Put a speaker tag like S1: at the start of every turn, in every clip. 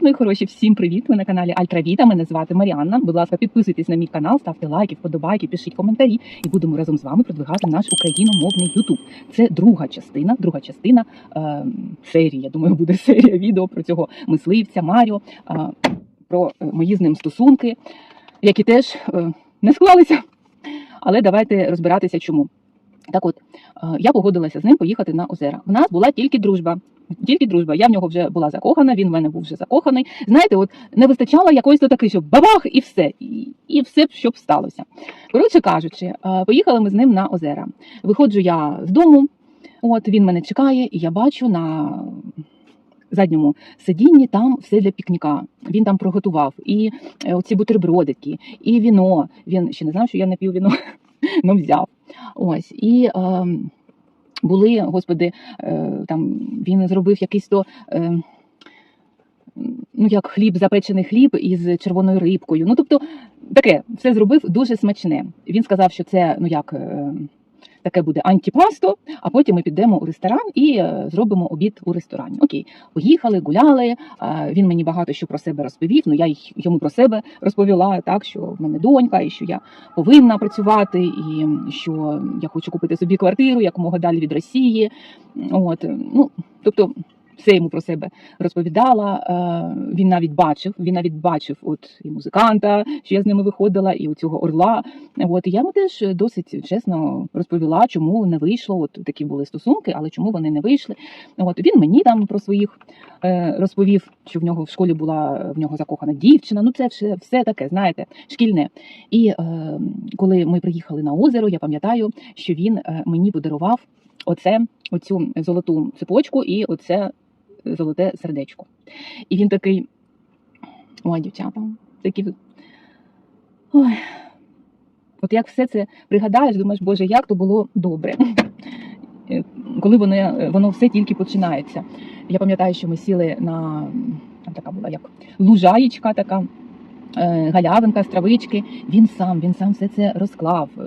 S1: Привіт, мої хороші! Всім привіт! Ви на каналі Альтравіта. Мене звати Маріанна. Будь ласка, підписуйтесь на мій канал, ставте лайки, вподобайки, пишіть коментарі, і будемо разом з вами продвигати наш україномовний Ютуб. Це друга частина, друга частина е, серії. Я думаю, буде серія відео про цього мисливця Маріо, е, про е, мої з ним стосунки, які теж е, не склалися. Але давайте розбиратися, чому. Так от, е, я погодилася з ним поїхати на озера. В нас була тільки дружба. Тільки дружба. Я в нього вже була закохана, він в мене був вже закоханий. Знаєте, от не вистачало якоїсь то таки, щоб бабах і все, і, і все, щоб сталося. Коротше кажучи, е, поїхали ми з ним на озера. Виходжу я з дому, от він мене чекає, і я бачу на задньому сидінні там все для пікніка. Він там приготував і е, оці бутербродики, і віно. Він ще не знав, що я не п'ю віно, ну взяв. Ось і. Е, були, господи, е, там він зробив якийсь то. Е, Ну, як хліб, запечений хліб із червоною рибкою. Ну, тобто, таке все зробив дуже смачне. Він сказав, що це ну як е, таке буде антіпасто, а потім ми підемо у ресторан і е, зробимо обід у ресторані. Окей, поїхали, гуляли. е, Він мені багато що про себе розповів. Ну я йому про себе розповіла, так що в мене донька, і що я повинна працювати, і що я хочу купити собі квартиру якомога далі від Росії. От ну тобто. Все йому про себе розповідала. Е, Він навіть бачив, він навіть бачив от і музиканта, що я з ними виходила, і цього орла. От я йому теж досить чесно розповіла, чому не вийшло. От такі були стосунки, але чому вони не вийшли. От він мені там про своїх е, розповів, що в нього в школі була в нього закохана дівчина. Ну це все, все таке, знаєте, шкільне. І е, коли ми приїхали на озеро, я пам'ятаю, що він мені подарував оце, оцю золоту цепочку і оце золоте сердечко. І він такий: ой, дівчата, такі. Ой. От як все це пригадаєш, думаєш, Боже, як то було добре. Е, Коли воно, воно все тільки починається. Я пам'ятаю, що ми сіли на там така була як лужаєчка така. е, Галявинка з травички, він сам, він сам все це розклав, е,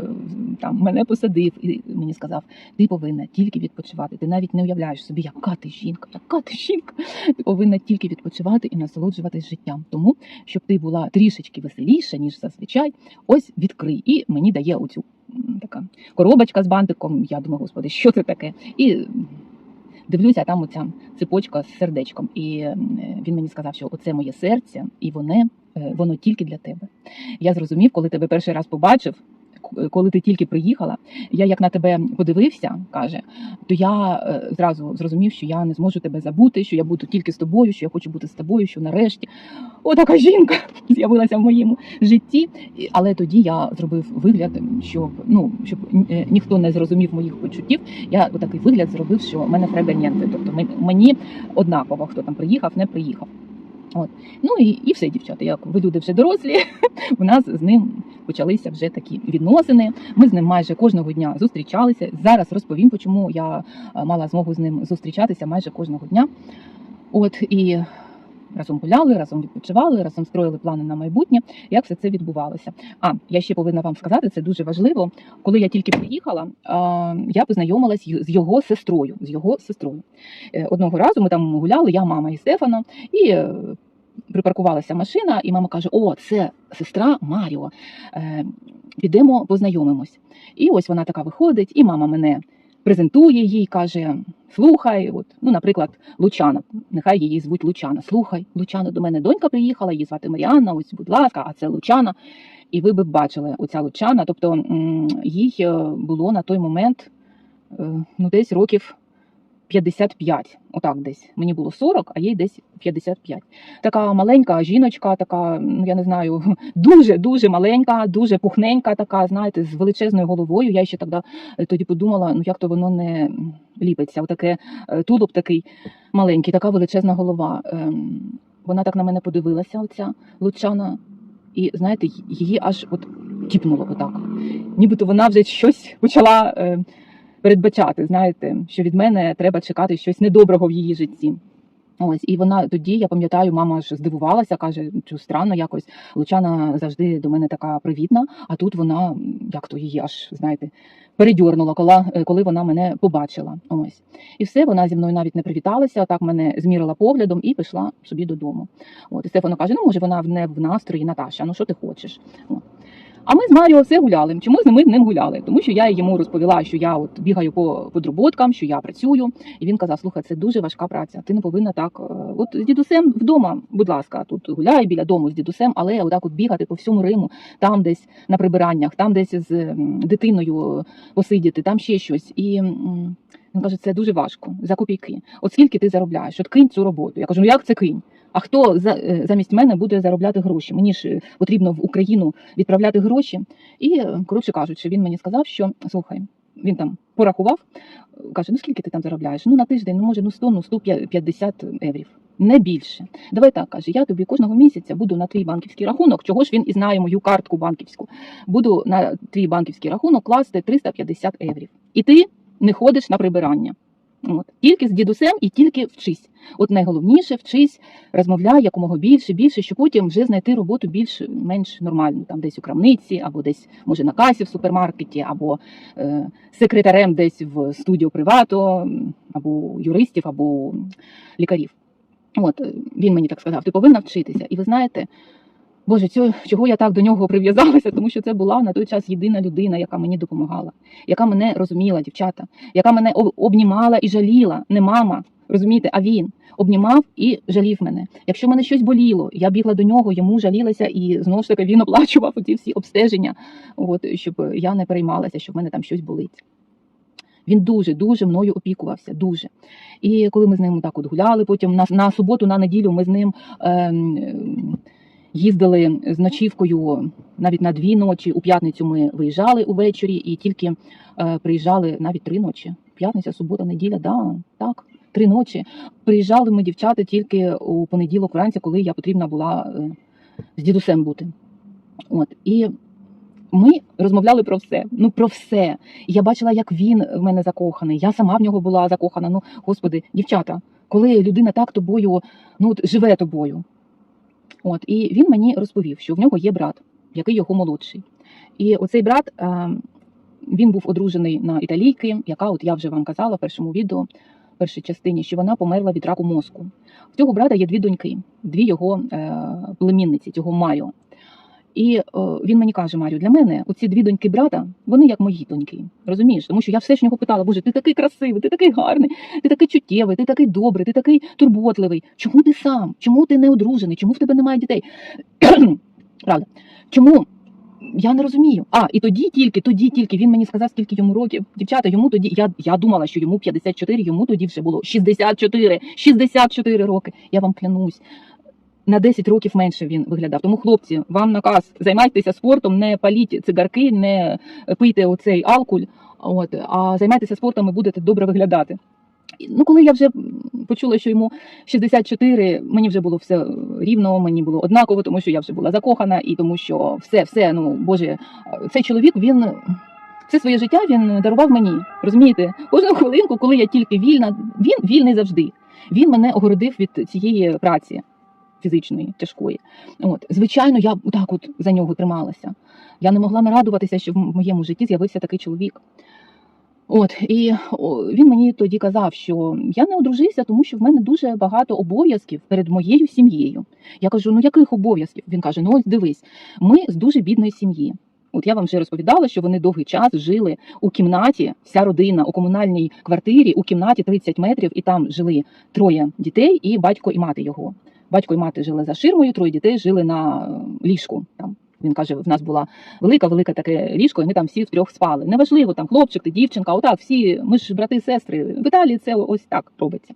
S1: там мене посадив і мені сказав: ти повинна тільки відпочивати. Ти навіть не уявляєш собі, яка ти жінка, яка ти жінка. Ти повинна тільки відпочивати і насолоджуватись життям. Тому, щоб ти була трішечки веселіша, ніж зазвичай, ось відкрий. І мені дає оцю така коробочка з бантиком. Я думаю, господи, що це таке? І дивлюся, там оця цепочка з сердечком. І е, він мені сказав, що оце моє серце, і воно, е, воно тільки для тебе. Я зрозумів, коли тебе перший раз побачив. Коли ти тільки приїхала, я як на тебе подивився, каже, то я е, зразу зрозумів, що я не зможу тебе забути, що я буду тільки з тобою, що я хочу бути з тобою, що нарешті отака жінка з'явилася в моєму житті. Але тоді я зробив вигляд, щоб ну щоб е, ніхто не зрозумів моїх почуттів. Я отакий вигляд зробив, що в мене фрегонєнти. Тобто мен- мені однаково, хто там приїхав, не приїхав. От ну і, і все, дівчата. Як ви люди вже дорослі, у нас з ним почалися вже такі відносини. Ми з ним майже кожного дня зустрічалися. Зараз розповім, чому я е, мала змогу з ним зустрічатися майже кожного дня. От і разом гуляли, разом відпочивали, разом строїли плани на майбутнє. Як все це відбувалося? А я ще повинна вам сказати, це дуже важливо. Коли я тільки приїхала, я познайомилась з його сестрою. З його сестрою Е, одного разу ми там гуляли, я, мама і Стефано, і е, припаркувалася машина, і мама каже: О, це сестра Маріо. Е, Підемо познайомимось. І ось вона така виходить, і мама мене презентує їй, каже: Слухай, от, ну, наприклад, Лучана, нехай її звуть Лучана. Слухай, Лучана, до мене донька приїхала, її звати Маріанна, ось, будь ласка, а це Лучана. І ви б бачили оця Лучана. Тобто їй е, було на той момент е, ну, десь років 55, отак десь. Мені було 40, а їй десь 55. Така маленька жіночка, така, ну я не знаю, дуже дуже маленька, дуже пухненька, така, знаєте, з величезною головою. Я ще тоді, тоді подумала, ну як то воно не ліпиться. Отаке е, тулуб такий маленький, така величезна голова. Ем, Вона так на мене подивилася, оця Лучана, і знаєте, її аж от кіпнуло отак. Нібито вона вже щось почала. Передбачати, знаєте, що від мене треба чекати щось недоброго в її житті. Ось, і вона тоді, я пам'ятаю, мама ж здивувалася, каже, що странно якось. Лучана завжди до мене така привітна, а тут вона, як то її аж, знаєте, передьорнула, коли, е, коли вона мене побачила. Ось. І все, вона зі мною навіть не привіталася, так мене змірила поглядом і пішла собі додому. От, і Стефано каже: ну, може, вона не в настрої, Наташа, ну що ти хочеш? От. А ми з Маріо все гуляли. Чому з ми з ним гуляли? Тому що я йому розповіла, що я от бігаю по подроботкам, що я працюю. І він казав: слухай, це дуже важка праця. Ти не повинна так. е, От з дідусем вдома, будь ласка, тут гуляй біля дому з дідусем, але отак от бігати по всьому Риму, там десь на прибираннях, там десь з дитиною посидіти, там ще щось. І він каже, це дуже важко за копійки. От скільки ти заробляєш? От кинь цю роботу. Я кажу, ну як це кинь? А хто за, е, замість мене буде заробляти гроші? Мені ж е, потрібно в Україну відправляти гроші. І е, коротше кажучи, він мені сказав, що слухай, він там порахував, каже: ну скільки ти там заробляєш? Ну на тиждень, ну може, ну 100, ну 150 еврів. Не більше. Давай так каже, я тобі кожного місяця буду на твій банківський рахунок, чого ж він і знає мою картку банківську. Буду на твій банківський рахунок класти 350 еврів. І ти не ходиш на прибирання. От. Тільки з дідусем і тільки вчись. От найголовніше вчись, розмовляй якомога більше, більше, щоб потім вже знайти роботу більш-менш нормальну, там десь у крамниці, або десь, може, на касі в супермаркеті, або е, секретарем десь в студіо привато, або юристів, або лікарів. От він мені так сказав: ти повинна вчитися. І ви знаєте, Боже, цього, чого я так до нього прив'язалася, тому що це була на той час єдина людина, яка мені допомагала, яка мене розуміла, дівчата, яка мене обнімала і жаліла, не мама, розумієте, а він обнімав і жалів мене. Якщо мене щось боліло, я бігла до нього, йому жалілася, і знову ж таки він оплачував ці всі обстеження, от, щоб я не переймалася, що в мене там щось болить. Він дуже дуже мною опікувався, дуже. І коли ми з ним так от гуляли, потім на, на суботу, на неділю ми з ним ем, їздили з ночівкою навіть на дві ночі. У п'ятницю ми виїжджали увечері і тільки е, приїжджали навіть три ночі. П'ятниця, субота, неділя, да, так, три ночі. Приїжджали ми, дівчата, тільки у понеділок вранці, коли я потрібна була е, з дідусем бути. От і ми розмовляли про все. Ну про все. Я бачила, як він в мене закоханий. Я сама в нього була закохана. Ну, господи, дівчата, коли людина так тобою, ну от живе тобою. От і він мені розповів, що в нього є брат, який його молодший. І оцей брат е, він був одружений на італійки, яка, от я вже вам казала в першому відео, в першій частині, що вона померла від раку мозку. В цього брата є дві доньки, дві його е, племінниці, цього Майо. І е, він мені каже: Марію, для мене оці дві доньки брата, вони як мої доньки. Розумієш? Тому що я все ж нього питала, Боже, ти такий красивий, ти такий гарний, ти такий чуттєвий, ти такий добрий, ти такий турботливий. Чому ти сам? Чому ти не одружений? Чому в тебе немає дітей? Правда. Чому? Я не розумію. А, і тоді тільки, тоді тільки він мені сказав, скільки йому років. Дівчата, йому тоді, я, я думала, що йому 54, йому тоді вже було 64, 64 роки. Я вам клянусь. На 10 років менше він виглядав. Тому, хлопці, вам наказ займайтеся спортом, не паліть цигарки, не пийте оцей алкуль, от, а займайтеся спортом і будете добре виглядати. Ну, коли я вже почула, що йому 64, мені вже було все рівно, мені було однаково, тому що я вже була закохана, і тому що все, все, ну боже, цей чоловік він все своє життя він дарував мені. Розумієте, кожну хвилинку, коли я тільки вільна, він вільний завжди. Він мене огородив від цієї праці фізичної, тяжкої. От, звичайно, я так от за нього трималася. Я не могла нарадуватися, що в моєму житті з'явився такий чоловік. От і він мені тоді казав, що я не одружився, тому що в мене дуже багато обов'язків перед моєю сім'єю. Я кажу: ну яких обов'язків? Він каже: Ну ось дивись, ми з дуже бідної сім'ї. От я вам вже розповідала, що вони довгий час жили у кімнаті, вся родина у комунальній квартирі, у кімнаті 30 метрів, і там жили троє дітей, і батько і мати його. Батько і мати жили за ширмою, троє дітей жили на е, ліжку. Там він каже, в нас була велика, велика таке ліжко, і ми там всі втрьох спали. Неважливо, там хлопчик, ти дівчинка, отак, всі, ми ж брати сестри. В Італії це ось так робиться.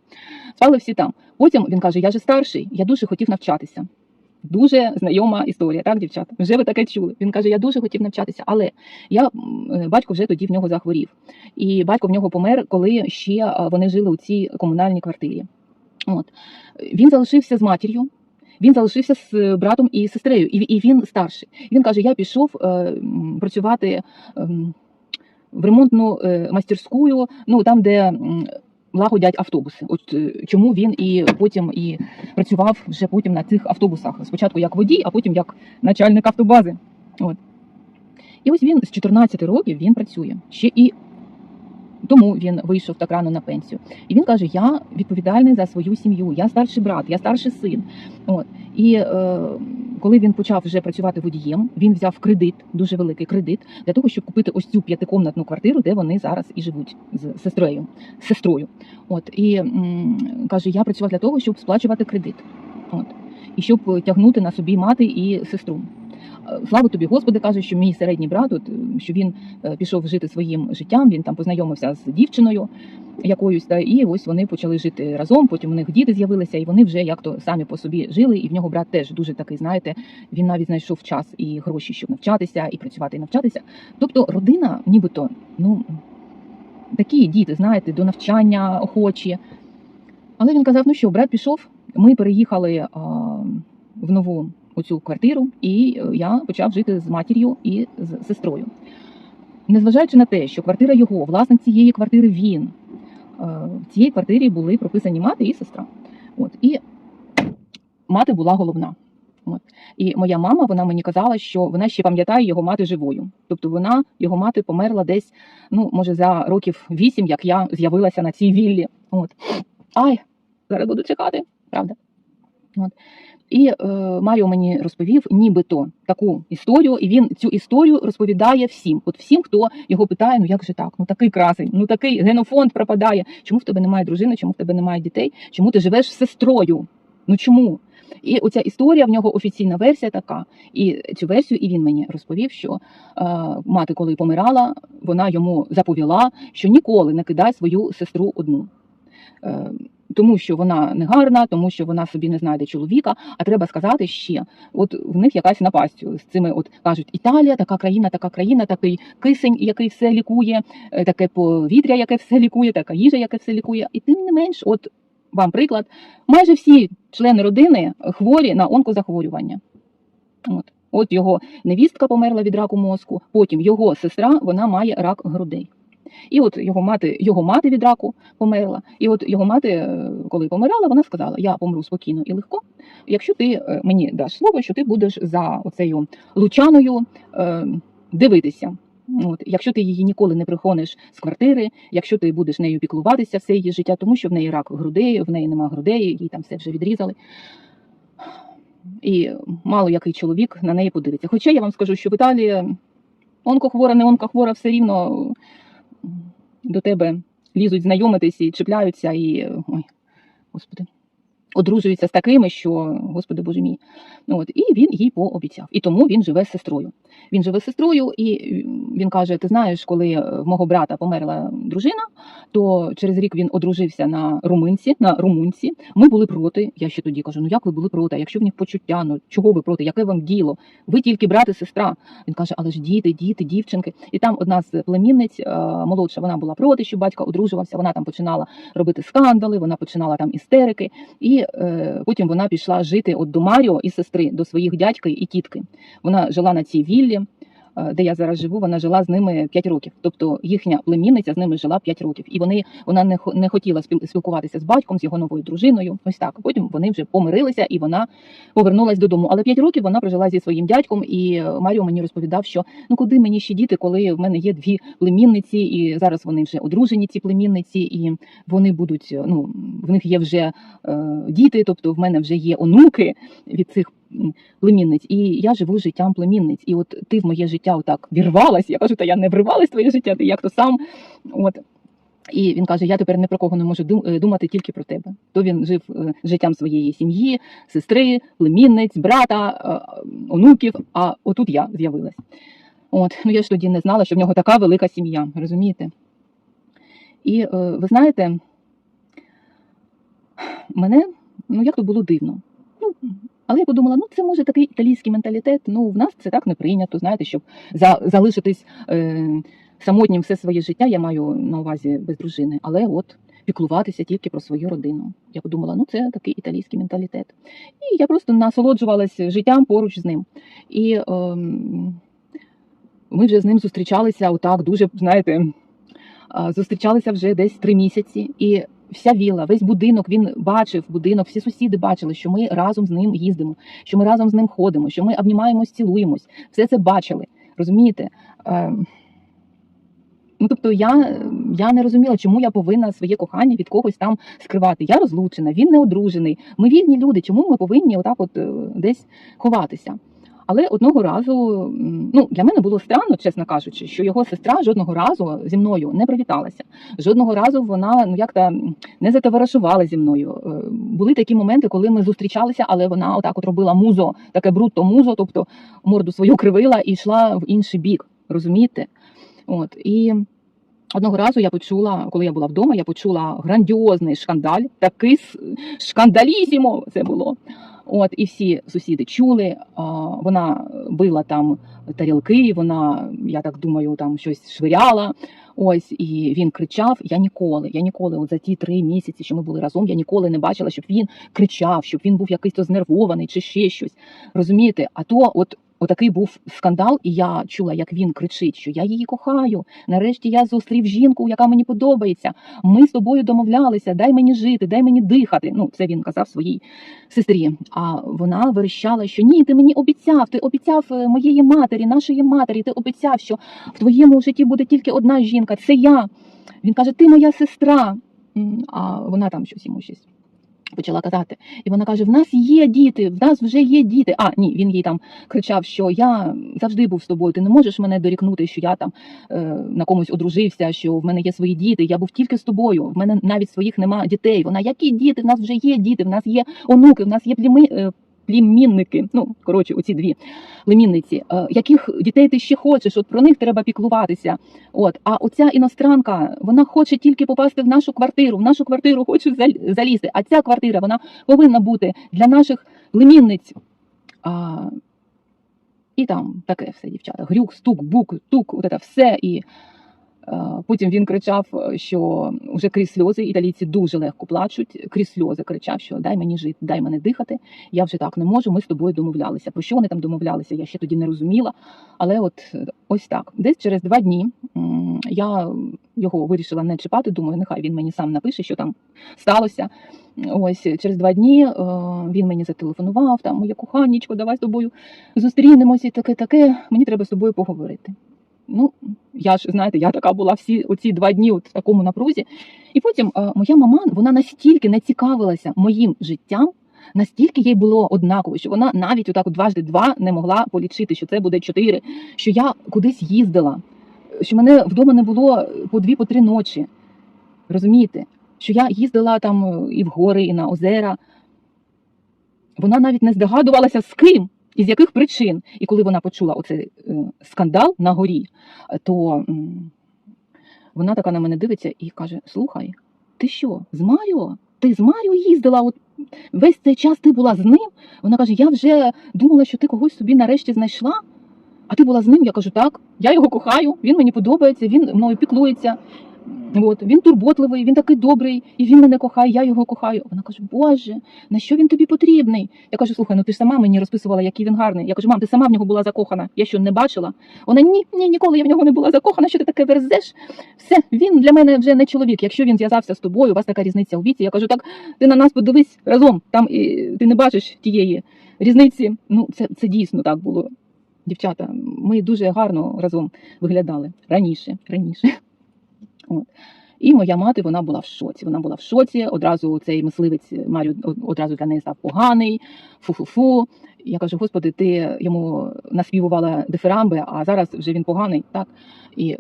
S1: Спали всі там. Потім він каже: Я же старший, я дуже хотів навчатися. Дуже знайома історія, так, дівчата? Вже ви таке чули. Він каже: Я дуже хотів навчатися, але я е, батько вже тоді в нього захворів. І батько в нього помер, коли ще е, вони жили у цій комунальній квартирі. От він залишився з матір'ю. Він залишився з братом і сестрею, і, і він старший. Він каже: Я пішов е, працювати ем, в ремонтну е, мастерську, ну там, де лагодять автобуси. От е, чому він і потім і працював вже потім на цих автобусах. Спочатку як водій, а потім як начальник автобази. От. І ось він з 14 років він працює. Ще і тому він вийшов так рано на пенсію. І він каже: Я відповідальний за свою сім'ю, я старший брат, я старший син. От. І е, коли він почав вже працювати водієм, він взяв кредит, дуже великий кредит, для того, щоб купити ось цю п'ятикомнатну квартиру, де вони зараз і живуть з сестрою. Сестрою. От. І м, каже: я працював для того, щоб сплачувати кредит. От. І щоб тягнути на собі мати і сестру. Слава тобі, Господи, каже, що мій середній брат, от, що він е, пішов жити своїм життям, він там познайомився з дівчиною якоюсь, та, і ось вони почали жити разом. Потім у них діти з'явилися, і вони вже як то самі по собі жили. І в нього брат теж дуже такий, знаєте, він навіть знайшов час і гроші, щоб навчатися, і працювати, і навчатися. Тобто родина, нібито, ну такі діти, знаєте, до навчання охочі. Але він казав: ну що, брат пішов, ми переїхали а, в нову оцю квартиру, і е, я почав жити з матір'ю і з сестрою. Незважаючи на те, що квартира його, власник цієї квартири він. е, В цій квартирі були прописані мати і сестра. От, і мати була головна. От. І моя мама вона мені казала, що вона ще пам'ятає його мати живою. Тобто вона, його мати, померла десь, ну, може, за років вісім, як я з'явилася на цій віллі. От. Ай, зараз буду чекати, правда. От. І е, Маріо мені розповів нібито таку історію, і він цю історію розповідає всім. От всім, хто його питає, ну як же так? Ну такий красень, ну такий генофонд пропадає. Чому в тебе немає дружини? Чому в тебе немає дітей? Чому ти живеш з сестрою? Ну чому? І оця історія в нього офіційна версія така. І цю версію і він мені розповів, що е, мати, коли помирала, вона йому заповіла, що ніколи не кидай свою сестру одну. Е, тому що вона не гарна, тому що вона собі не знайде чоловіка. А треба сказати ще, от в них якась напасть з цими, от кажуть, Італія, така країна, така країна, такий кисень, який все лікує, е, таке повітря, яке все лікує, така їжа, яке все лікує. І тим не менш, от вам приклад, майже всі члени родини хворі на онкозахворювання. От. От його невістка померла від раку мозку, потім його сестра вона має рак грудей. І от його мати, його мати від раку померла. І от його мати, е, коли помирала, вона сказала: Я помру спокійно і легко, якщо ти е, мені даш слово, що ти будеш за оцею лучаною е, дивитися. От, якщо ти її ніколи не прихониш з квартири, якщо ти будеш нею піклуватися все її життя, тому що в неї рак грудей, в неї нема грудей, їй там все вже відрізали. І мало який чоловік на неї подивиться. Хоча я вам скажу, що в Італії онкохвора, не онкохвора, все рівно до тебе лізуть знайомитись і чіпляються, і ой, господи, одружуються з такими, що, господи боже мій. От, і він їй пообіцяв. І тому він живе з сестрою. Він живе з сестрою, і він каже: Ти знаєш, коли в мого брата померла дружина, то через рік він одружився на румунці, на румунці. Ми були проти. Я ще тоді кажу: ну як ви були проти? Якщо в них почуття, ну чого ви проти? Яке вам діло? Ви тільки брат і сестра. Він каже, але ж діти, діти, дівчинки. І там одна з племінниць е, молодша, вона була проти, що батько одружувався. Вона там починала робити скандали, вона починала там істерики, і е, потім вона пішла жити от до Маріо і сестри, до своїх дядька і тітки. Вона жила на цій віллі. е, Де я зараз живу, вона жила з ними 5 років. Тобто їхня племінниця з ними жила 5 років, і вони вона не не хотіла спілкуватися з батьком, з його новою дружиною. Ось так. Потім вони вже помирилися, і вона повернулась додому. Але 5 років вона прожила зі своїм дядьком, і Маріо мені розповідав, що ну куди мені ще діти, коли в мене є дві племінниці, і зараз вони вже одружені, ці племінниці, і вони будуть. Ну в них є вже діти, тобто в мене вже є онуки від цих племінниць, і я живу життям племінниць. І от ти в моє життя отак вірвалась. Я кажу, та я не вривалась в твоє життя, ти як то сам. От. І він каже: я тепер ні про кого не можу е, думати тільки про тебе. То він жив е, життям своєї сім'ї, сестри, племінниць, брата, е, онуків. А отут я з'явилась. От, ну я ж тоді не знала, що в нього така велика сім'я, розумієте? І е, ви знаєте, мене, ну як то було дивно. Ну, але я подумала, ну це може такий італійський менталітет. Ну, в нас це так не прийнято, знаєте, щоб за, залишитись е, самотнім все своє життя, я маю на увазі без дружини, але от піклуватися тільки про свою родину. Я подумала, ну це такий італійський менталітет. І я просто насолоджувалася життям поруч з ним. І ем, ми вже з ним зустрічалися отак, дуже, знаєте, зустрічалися вже десь три місяці. І вся віла, весь будинок він бачив будинок, всі сусіди бачили, що ми разом з ним їздимо, що ми разом з ним ходимо, що ми обнімаємось, цілуємось. Все це бачили. Розумієте? Е, Ну, тобто я, я не розуміла, чому я повинна своє кохання від когось там скривати. Я розлучена, він не одружений. Ми вільні люди. Чому ми повинні отак от е, десь ховатися? Але одного разу, ну для мене було странно, чесно кажучи, що його сестра жодного разу зі мною не привіталася. Жодного разу вона ну як та не затоваришувала зі мною. Е, Були такі моменти, коли ми зустрічалися, але вона отак от робила музо, таке брутто музо, тобто морду свою кривила і йшла в інший бік. Розумієте? От і одного разу я почула, коли я була вдома, я почула грандіозний шкандаль, такий шкандалізімо це було. От і всі сусіди чули. Вона била там тарілки, вона, я так думаю, там щось швиряла. Ось і він кричав. Я ніколи, я ніколи, от за ті три місяці, що ми були разом, я ніколи не бачила, щоб він кричав, щоб він був якийсь то знервований чи ще щось. Розумієте? А то, от отакий був скандал, і я чула, як він кричить, що я її кохаю. Нарешті я зустрів жінку, яка мені подобається. Ми з тобою домовлялися, дай мені жити, дай мені дихати. Ну, це він казав своїй сестрі. А вона верещала, що ні, ти мені обіцяв, ти обіцяв е, моєї матері, нашої матері, ти обіцяв, що в твоєму житті буде тільки одна жінка, це я. Він каже, ти моя сестра. А вона там щось йому щось. Почала казати, і вона каже: В нас є діти, в нас вже є діти. А ні, він їй там кричав, що я завжди був з тобою. Ти не можеш мене дорікнути, що я там е, на комусь одружився, що в мене є свої діти. Я був тільки з тобою. В мене навіть своїх нема дітей. Вона які діти? В нас вже є діти, в нас є онуки, в нас є пліми. Плімінники, ну коротше, оці дві племінниці. Е, яких дітей ти ще хочеш? От про них треба піклуватися. От, а оця іностранка, вона хоче тільки попасти в нашу квартиру. В нашу квартиру хоче залізти. А ця квартира вона повинна бути для наших племінниць. А, і там таке все, дівчата. Грюк, стук, бук, тук, от це все. І потім він кричав, що вже крізь сльози, італійці дуже легко плачуть, крізь сльози кричав, що дай мені жити, дай мене дихати. Я вже так не можу. Ми з тобою домовлялися. Про що вони там домовлялися? Я ще тоді не розуміла. Але от е, ось так. Десь через два дні я його вирішила не чіпати. Думаю, нехай він мені сам напише, що там сталося. Ось через два дні е, він мені зателефонував, там моє коханнячко, давай з тобою зустрінемося і таке, таке. Мені треба з тобою поговорити. Ну, я ж знаєте, я така була всі оці два дні от в такому напрузі. І потім е, моя мама вона настільки не цікавилася моїм життям, настільки їй було однаково, що вона навіть отак от дважди два не могла полічити, що це буде чотири, що я кудись їздила, що мене вдома не було по дві, по три ночі. Розумієте? Що я їздила там е, і в гори, і на озера. Вона навіть не здогадувалася з ким і з яких причин. І коли вона почула оцей е, скандал на горі, то вона така на мене дивиться і каже: Слухай, ти що, з Маріо? Ти з Маріо їздила? От весь цей час ти була з ним? Вона каже: Я вже думала, що ти когось собі нарешті знайшла. А ти була з ним? Я кажу, так, я його кохаю, він мені подобається, він мною піклується. От, він турботливий, він такий добрий, і він мене кохає, я його кохаю. Вона каже: Боже, на що він тобі потрібний? Я кажу, слухай, ну ти ж сама мені розписувала, який він гарний. Я кажу, мам, ти сама в нього була закохана. Я що не бачила? Вона ні, ні, ніколи я в нього не була закохана. Що ти таке верзеш? Все, він для мене вже не чоловік. Якщо він зв'язався з тобою, у вас така різниця у віці. Я кажу, так ти на нас подивись разом. Там і ти не бачиш тієї різниці. Ну, це, це дійсно так було. Дівчата, ми дуже гарно разом виглядали раніше. раніше. От. І моя мати вона була в шоці. Вона була в шоці. Одразу цей мисливець Марю одразу для неї став поганий. Фу-фу-фу. Я кажу, господи, ти йому наспівувала дифирамби, а зараз вже він поганий. Так і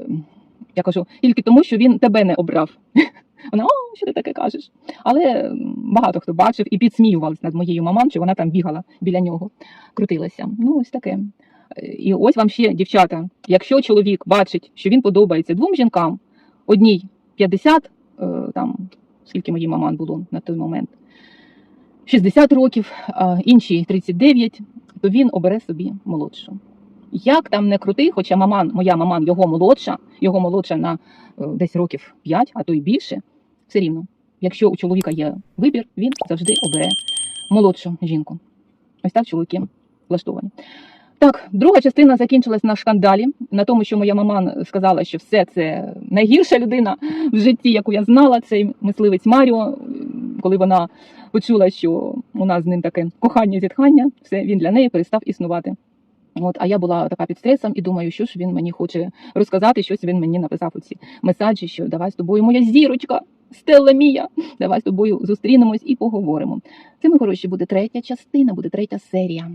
S1: я кажу, тільки тому, що він тебе не обрав. Вона, о, що ти таке кажеш? Але багато хто бачив і підсміювався над моєю маман, що вона там бігала біля нього, крутилася. Ну, ось таке. І ось вам ще, дівчата, якщо чоловік бачить, що він подобається двом жінкам, одній 50, е, там скільки моїй маман було на той момент, 60 років, а іншій 39, то він обере собі молодшу. Як там не крутий, хоча маман, моя маман його молодша, його молодша на е, десь років 5, а то й більше, все рівно. Якщо у чоловіка є вибір, він завжди обере молодшу жінку. Ось так чоловіки влаштовані. Так, друга частина закінчилась на шкандалі, на тому, що моя мама сказала, що все це найгірша людина в житті, яку я знала. Цей мисливець Маріо, коли вона почула, що у нас з ним таке кохання зітхання, все він для неї перестав існувати. От, а я була така під стресом і думаю, що ж він мені хоче розказати, щось він мені написав у ці месаджі, що давай з тобою, моя зірочка, Стелла Мія, давай з тобою зустрінемось і поговоримо. Це, ми хороші, буде третя частина, буде третя серія.